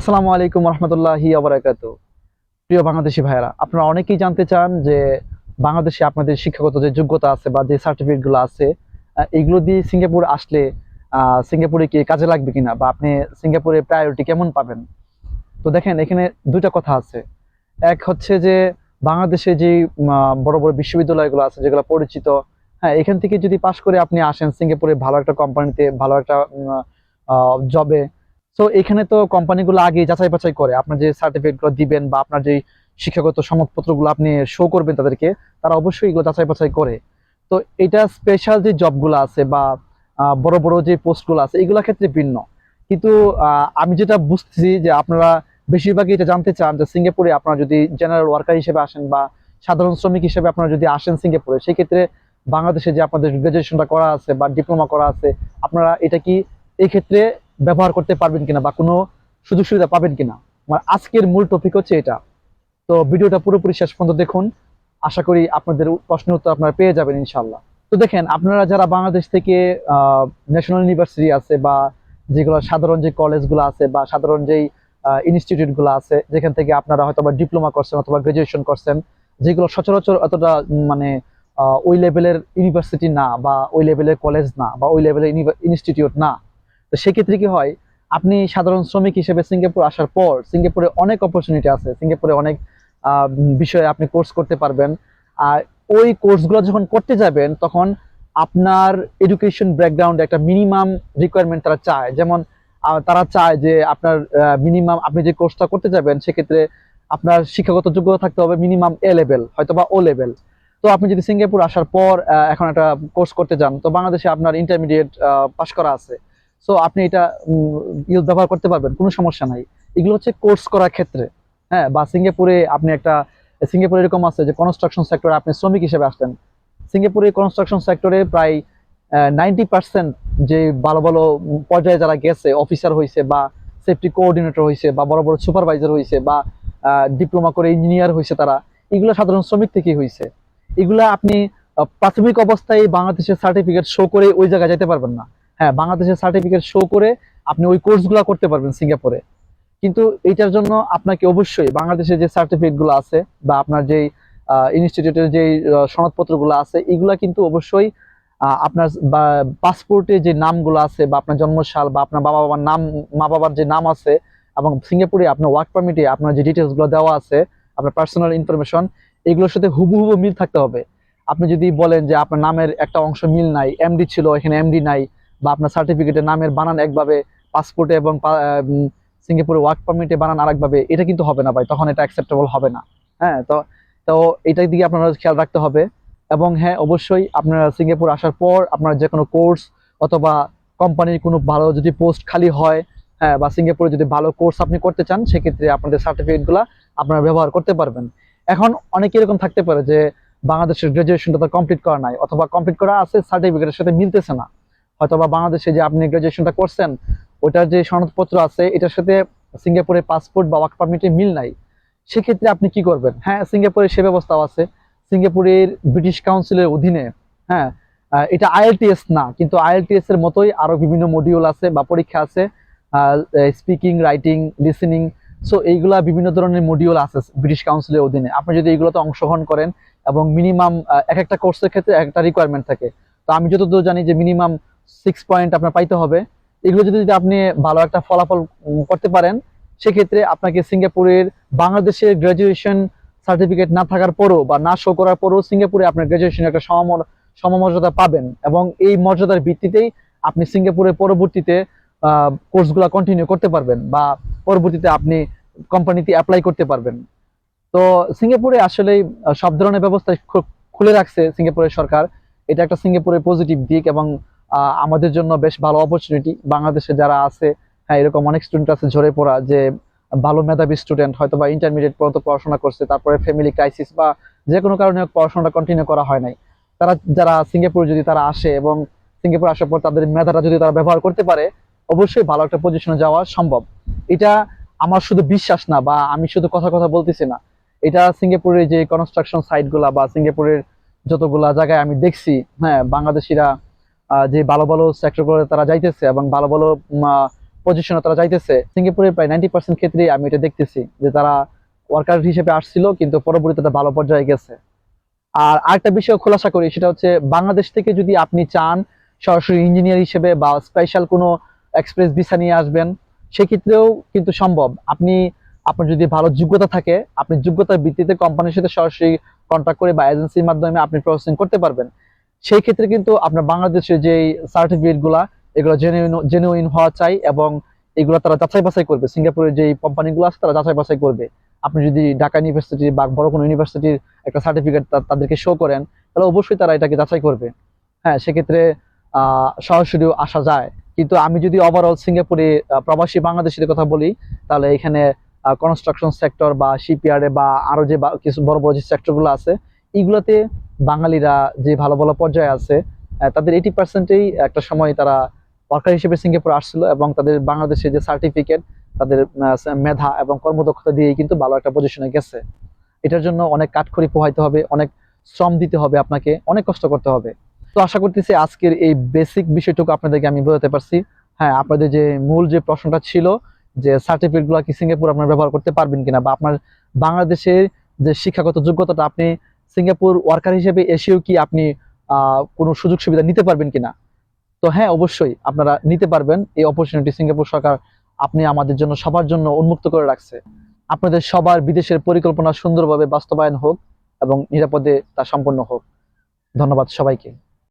আসসালামু আলাইকুম রহমতুল্লাহি আবরাকাত প্রিয় বাংলাদেশি ভাইয়েরা, আপনারা অনেকেই জানতে চান যে বাংলাদেশে আপনাদের শিক্ষাগত যে যোগ্যতা আছে বা যে সার্টিফিকেটগুলো আছে এগুলো দিয়ে সিঙ্গাপুর আসলে সিঙ্গাপুরে কি কাজে লাগবে কিনা বা আপনি সিঙ্গাপুরে প্রায়োরিটি কেমন পাবেন? তো দেখেন, এখানে দুইটা কথা আছে। এক হচ্ছে যে বাংলাদেশে যে বড় বড় বিশ্ববিদ্যালয়গুলো আছে যেগুলো পরিচিত হ্যাঁ এখান থেকে যদি পাশ করে আপনি আসেন সিঙ্গাপুরে ভালো একটা কোম্পানিতে ভালো একটা জবে তো এখানে তো কোম্পানিগুলো আগে যাচাই বাছাই করে। আপনার যে সার্টিফিকেটগুলো দিবেন বা আপনার যে শিক্ষাগত সনদপত্রগুলো আপনি শো করবেন তাদেরকে, তারা অবশ্যই এগুলো যাচাই বাছাই করে। তো এটা স্পেশাল যে জবগুলো আছে বা বড় বড় যে পোস্টগুলো আছে, এগুলোর ক্ষেত্রে ভিন্ন। কিন্তু আমি যেটা বুঝতেছি যে আপনারা বেশিরভাগই এটা জানতে চান যে সিঙ্গাপুরে আপনারা যদি জেনারেল ওয়ার্কার হিসেবে আসেন বা সাধারণ শ্রমিক হিসেবে আপনারা যদি আসেন সিঙ্গাপুরে, সেক্ষেত্রে বাংলাদেশে যে আপনাদের গ্রাজুয়েশনটা করা আছে বা ডিপ্লোমা করা আছে, আপনারা এটা কি এই ক্ষেত্রে ব্যবহার করতে পারবেন কিনা বা কোনো সুযোগ সুবিধা পাবেন কিনা। আমার আজকের মূল টপিক হচ্ছে এটা। তো ভিডিওটা পুরোপুরি শেষ পর্যন্ত দেখুন। আশা করি আপনাদের প্রশ্নের উত্তর আপনারা পেয়ে যাবেন ইনশাল্লাহ তো দেখেন, আপনারা যারা বাংলাদেশ থেকে ন্যাশনাল ইউনিভার্সিটি আছে বা যেগুলো সাধারণ যে কলেজগুলো আছে বা সাধারণ যেই ইনস্টিটিউটগুলো আছে, যেখান থেকে আপনারা হয়তো বা ডিপ্লোমা করছেন অথবা গ্রাজুয়েশন করছেন, যেগুলো সচরাচর অতটা মানে ওই লেভেলের ইউনিভার্সিটি না বা ওই লেভেলের কলেজ না বা ওই লেভেলের ইনস্টিটিউট না। তো সেক্ষেত্রে কি হয়, আপনি সাধারণ শ্রমিক হিসেবে সিঙ্গাপুর আসার পর সিঙ্গাপুরে অনেক অপরচুনিটি আছে। সিঙ্গাপুরে অনেক বিষয়ে আপনি কোর্স করতে পারবেন। আর ওই কোর্সগুলো যখন করতে যাবেন, তখন আপনার এডুকেশন ব্যাকগ্রাউন্ডে একটা মিনিমাম রিকোয়ারমেন্ট তারা চায়। যেমন তারা চায় যে আপনার মিনিমাম আপনি যে কোর্সটা করতে যাবেন, সেক্ষেত্রে আপনার শিক্ষাগত যোগ্যতা থাকতে হবে মিনিমাম এ লেভেল হয়তো বা ও লেভেল তো আপনি যদি সিঙ্গাপুর আসার পর এখন একটা কোর্স করতে যান, তো বাংলাদেশে আপনার ইন্টারমিডিয়েট পাশ করা আছে। সো আপনি এটা ইউজ ব্যবহার করতে পারবেন, কোনো সমস্যা নাই। এগুলো হচ্ছে কোর্স করার ক্ষেত্রে। হ্যাঁ বা সিঙ্গাপুরে আপনি একটা, সিঙ্গাপুরে এরকম আছে যে কনস্ট্রাকশন সেক্টরে আপনি শ্রমিক হিসেবে আসলেন সিঙ্গাপুরে কনস্ট্রাকশন সেক্টরে প্রায় নাইনটি পার্সেন্ট যে ভালো ভালো পর্যায়ে যারা গেছে অফিসার হয়েছে বা সেফটি কোঅর্ডিনেটর হয়েছে বা বড় বড় সুপারভাইজার হয়েছে বা ডিপ্লোমা করে ইঞ্জিনিয়ার হয়েছে তারা, এগুলো সাধারণ শ্রমিক থেকে হয়েছে এগুলা আপনি প্রাথমিক অবস্থায় বাংলাদেশের সার্টিফিকেট শো করে ওই জায়গায় যেতে পারবেন না। হ্যাঁ বাংলাদেশের সার্টিফিকেট শো করে আপনি ওই কোর্সগুলো করতে পারবেন সিঙ্গাপুরে। কিন্তু এইটার জন্য আপনাকে অবশ্যই বাংলাদেশে যে সার্টিফিকেটগুলো আছে বা আপনার যেই ইনস্টিটিউটের যে সনদপত্রগুলো আছে, এগুলা কিন্তু অবশ্যই আপনার পাসপোর্টে যে নামগুলো আছে বা আপনার জন্মসাল বা আপনার বাবা বাবার নাম মা বাবার যে নাম আছে এবং সিঙ্গাপুরে আপনার ওয়ার্ক পারমিটে আপনার যে ডিটেলসগুলো দেওয়া আছে, আপনার পার্সোনাল ইনফরমেশন এগুলোর সাথে হুবহু মিল থাকতে হবে। আপনি যদি বলেন যে আপনার নামের একটা অংশ মিল নাই এমডি ছিল, এখানে এমডি নাই বা আপনার সার্টিফিকেটে নামের বানান একভাবে পাসপোর্টে এবং সিঙ্গাপুরে ওয়ার্ক পারমিটে বানান আরেকভাবে, এটা কিন্তু হবে না ভাই, তখন এটা অ্যাকসেপ্টেবল হবে না। হ্যাঁ তো তো এটার দিকে আপনারা খেয়াল রাখতে হবে। এবং হ্যাঁ অবশ্যই আপনারা সিঙ্গাপুর আসার পর আপনার যে কোনো কোর্স অথবা কোম্পানির কোনো ভালো যদি পোস্ট খালি হয় হ্যাঁ বা সিঙ্গাপুরে যদি ভালো কোর্স আপনি করতে চান, সেক্ষেত্রে আপনাদের সার্টিফিকেটগুলো আপনারা ব্যবহার করতে পারবেন। এখন অনেকে এরকম থাকতে পারে যে, বাংলাদেশের গ্রাজুয়েশনটা তো কমপ্লিট করা নাই, অথবা কমপ্লিট করা আছে সার্টিফিকেটের সাথে মিলতেছে না। হয়তোবা বাংলাদেশে যে আপনি গ্রাজুয়েশনটা করছেন ওটার যে সনদপত্র আছে, এটার সাথে সিঙ্গাপুরের পাসপোর্ট বা ওয়ার্ক পারমিটে মিল নাই। সেক্ষেত্রে আপনি কি করবেন? হ্যাঁ সিঙ্গাপুরের সে ব্যবস্থাও আছে। সিঙ্গাপুরের ব্রিটিশ কাউন্সিলের অধীনে হ্যাঁ এটা আইএলটিএস না, কিন্তু আইএলটিএস এর মতোই আরও বিভিন্ন মডিউল আছে বা পরীক্ষা আছে স্পিকিং রাইটিং লিসেনিং সো এইগুলা বিভিন্ন ধরনের মডিউল আছে ব্রিটিশ কাউন্সিলের অধীনে। আপনি যদি এগুলোতে অংশগ্রহণ করেন এবং মিনিমাম এক একটা কোর্সের ক্ষেত্রে একটা রিকোয়ারমেন্ট থাকে, তো আমি যতদূর জানি যে মিনিমাম সিক্স পয়েন্ট আপনার পাইতে হবে। এগুলো যদি আপনি ভালো একটা ফলাফল করতে পারেন, সেক্ষেত্রে আপনাকে সিঙ্গাপুরের বাংলাদেশের গ্রাজুয়েশন সার্টিফিকেট না থাকার পরও বা না শো করার পরও সিঙ্গাপুরে আপনার গ্রাজুয়েশন একটা সমম- সমমর্যাদা পাবেন। এবং এই মর্যাদার ভিত্তিতেই আপনি সিঙ্গাপুরের পরবর্তীতে কোর্সগুলো কন্টিনিউ করতে পারবেন বা পরবর্তীতে আপনি কোম্পানিতে অ্যাপ্লাই করতে পারবেন। তো সিঙ্গাপুরে আসলে সব ধরনের ব্যবস্থা খুলে রাখছে সিঙ্গাপুরের সরকার। এটা একটা সিঙ্গাপুরের পজিটিভ দিক এবং আমাদের জন্য বেশ ভালো অপরচুনিটি বাংলাদেশে যারা আছে হ্যাঁ এরকম অনেক স্টুডেন্ট আছে ঝরে পড়া, যে ভালো মেধাবী স্টুডেন্ট হয়তো বা ইন্টারমিডিয়েট পর্যন্ত পড়াশোনা করছে, তারপরে ফ্যামিলি ক্রাইসিস বা যে কোনো কারণে পড়াশোনাটা কন্টিনিউ করা হয় নাই। তারা, যারা সিঙ্গাপুর যদি তারা আসে এবং সিঙ্গাপুর আসার পর তাদের মেধাটা যদি তারা ব্যবহার করতে পারে, অবশ্যই ভালো একটা পজিশনে যাওয়া সম্ভব। এটা আমার শুধু বিশ্বাস না বা আমি শুধু কথা কথা বলতেছি না। এটা সিঙ্গাপুরের যে কনস্ট্রাকশন সাইটগুলা বা সিঙ্গাপুরের যতগুলা জায়গায় আমি দেখছি হ্যাঁ বাংলাদেশিরা যে ভালো ভালো সেক্টর করে তারা যাইতেছে এবং ভালো ভালো পজিশনে তারা যাইতেছে, সিঙ্গাপুরের প্রায় নাইনটি পার্সেন্ট ক্ষেত্রেই আমি এটা দেখতেছি যে তারা ওয়ার্কার হিসেবে আসছিল, কিন্তু পরবর্তীতে তারা ভালো পর্যায়ে গেছে। আর আরেকটা বিষয় খোলাসা করি, সেটা হচ্ছে বাংলাদেশ থেকে যদি আপনি চান সরাসরি ইঞ্জিনিয়ার হিসেবে বা স্পেশাল কোনো এক্সপ্রেস ভিসা নিয়ে আসবেন, সেক্ষেত্রেও কিন্তু সম্ভব। আপনি, আপনার যদি ভালো যোগ্যতা থাকে, আপনি যোগ্যতার ভিত্তিতে কোম্পানির সাথে সরাসরি কন্ট্যাক্ট করে বা এজেন্সির মাধ্যমে আপনি প্রসেসিং করতে পারবেন। সেই ক্ষেত্রে কিন্তু আপনার বাংলাদেশের যে সার্টিফিকেটগুলা, এগুলো জেনুইন হওয়া চাই এবং এগুলো তারা যাচাই বাছাই করবে। সিঙ্গাপুরের যে কোম্পানিগুলো আছে, তারা যাচাই বাছাই করবে। আপনি যদি ঢাকা ইউনিভার্সিটি বা বড় কোনো ইউনিভার্সিটির একটা সার্টিফিকেট তাদেরকে শো করেন, তাহলে অবশ্যই তারা এটাকে যাচাই করবে। হ্যাঁ সেক্ষেত্রে আহ সরাসরিও আসা যায়। কিন্তু আমি যদি ওভারঅল সিঙ্গাপুরে প্রবাসী বাংলাদেশিদের কথা বলি, তাহলে এখানে কনস্ট্রাকশন সেক্টর বা শিপইয়ার্ডে বা আরও যে কিছু বড় বড় যে সেক্টরগুলো আছে এইগুলোতে বাঙালিরা যে ভালো ভালো পর্যায়ে আছে তাদের এইটি পার্সেন্টেই একটা সময় তারা ওয়ার্কার হিসেবে সিঙ্গাপুর আসছিল এবং তাদের বাংলাদেশের যে সার্টিফিকেট তাদের মেধা এবং কর্মদক্ষতা দিয়ে কিন্তু ভালো একটা পজিশনে গেছে। এটার জন্য অনেক কাঠখড়ি পোহাইতে হবে, অনেক শ্রম দিতে হবে আপনাকে, অনেক কষ্ট করতে হবে। তো আশা করতেছি আজকের এই বেসিক বিষয়টুকু আপনাদেরকে আমি বোঝাতে পারছি। হ্যাঁ আপনাদের যে মূল যে প্রশ্নটা ছিল যে সার্টিফিকেটগুলো কি সিঙ্গাপুর আপনার ব্যবহার করতে পারবেন কিনা বা আপনার বাংলাদেশের যে শিক্ষাগত যোগ্যতাটা আপনি সিঙ্গাপুর ওয়ার্কার হিসেবে এসেও কি আপনি কোনো সুযোগ সুবিধা নিতে পারবেন কিনা? তো হ্যাঁ অবশ্যই আপনারা নিতে পারবেন এই অপরচুনিটি সিঙ্গাপুর সরকার আপনি আমাদের জন্য সবার জন্য উন্মুক্ত করে রাখছে। আপনাদের সবার বিদেশের পরিকল্পনা সুন্দরভাবে বাস্তবায়ন হোক এবং নিরাপদে তা সম্পন্ন হোক। ধন্যবাদ সবাইকে।